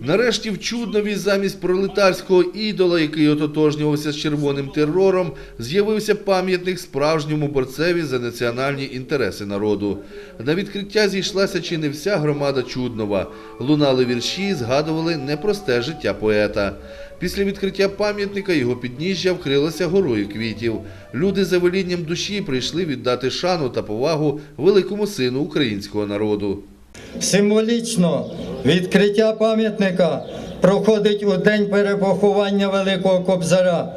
Нарешті в Чуднові замість пролетарського ідола, який ототожнювався з червоним терором, з'явився пам'ятник справжньому борцеві за національні інтереси народу. На відкриття зійшлася чи не вся громада Чуднова. Лунали вірші, згадували непросте життя поета. Після відкриття пам'ятника його підніжжя вкрилося горою квітів. Люди за велінням душі прийшли віддати шану та повагу великому сину українського народу. Символічно відкриття пам'ятника проходить у день перепоховання Великого Кобзаря.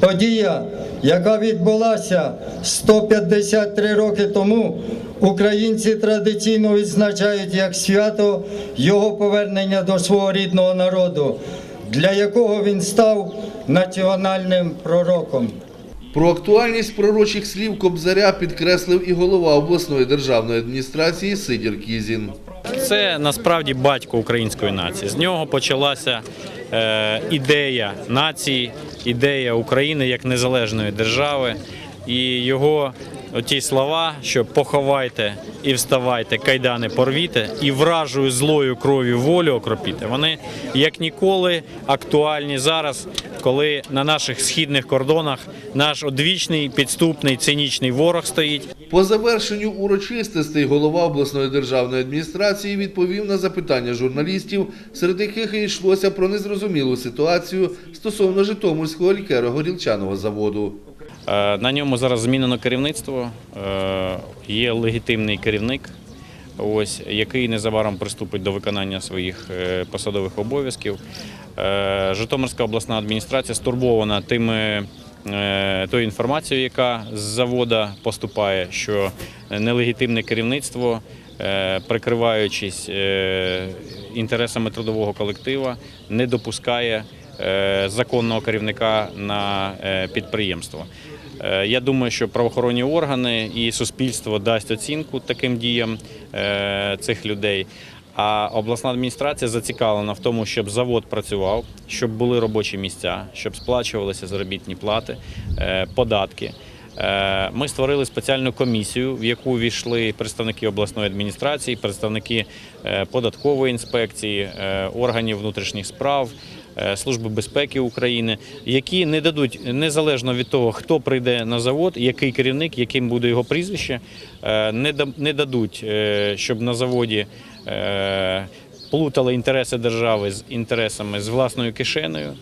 Подія, яка відбулася 153 роки тому, українці традиційно відзначають як свято його повернення до свого рідного народу, для якого він став національним пророком. Про актуальність пророчих слів Кобзаря підкреслив і голова обласної державної адміністрації Сидір Кізін. Це насправді батько української нації. З нього почалася е, ідея нації, ідея України як незалежної держави. І його ті слова, що поховайте і вставайте, кайдани порвіте, і вражою злою кров'ю волю окропіте. Вони як ніколи актуальні зараз, коли на наших східних кордонах наш одвічний підступний цинічний ворог стоїть. По завершенню урочистостей голова обласної державної адміністрації відповів на запитання журналістів, серед яких і йшлося про незрозумілу ситуацію стосовно Житомирського лікеро-горілчаного заводу. Е, На ньому зараз змінено керівництво. е, Є легітимний керівник, ось який незабаром приступить до виконання своїх е, посадових обов'язків. Е, Житомирська обласна адміністрація стурбована тими. е, Тою інформацією, яка з завода поступає, що нелегітимне керівництво, е, прикриваючись інтересами трудового колектива, не допускає законного керівника на підприємство. Я думаю, що правоохоронні органи і суспільство дасть оцінку таким діям цих людей. А обласна адміністрація зацікавлена в тому, щоб завод працював, щоб були робочі місця, щоб сплачувалися заробітні плати, е, податки. Е, Ми створили спеціальну комісію, в яку війшли представники обласної адміністрації, представники е, податкової інспекції, органів внутрішніх справ, Служби безпеки України, які не дадуть незалежно від того, хто прийде на завод, який керівник, яким буде його прізвище, не да- не дадуть, щоб на заводі. Е, Плутали інтереси держави з інтересами з власною кишенею,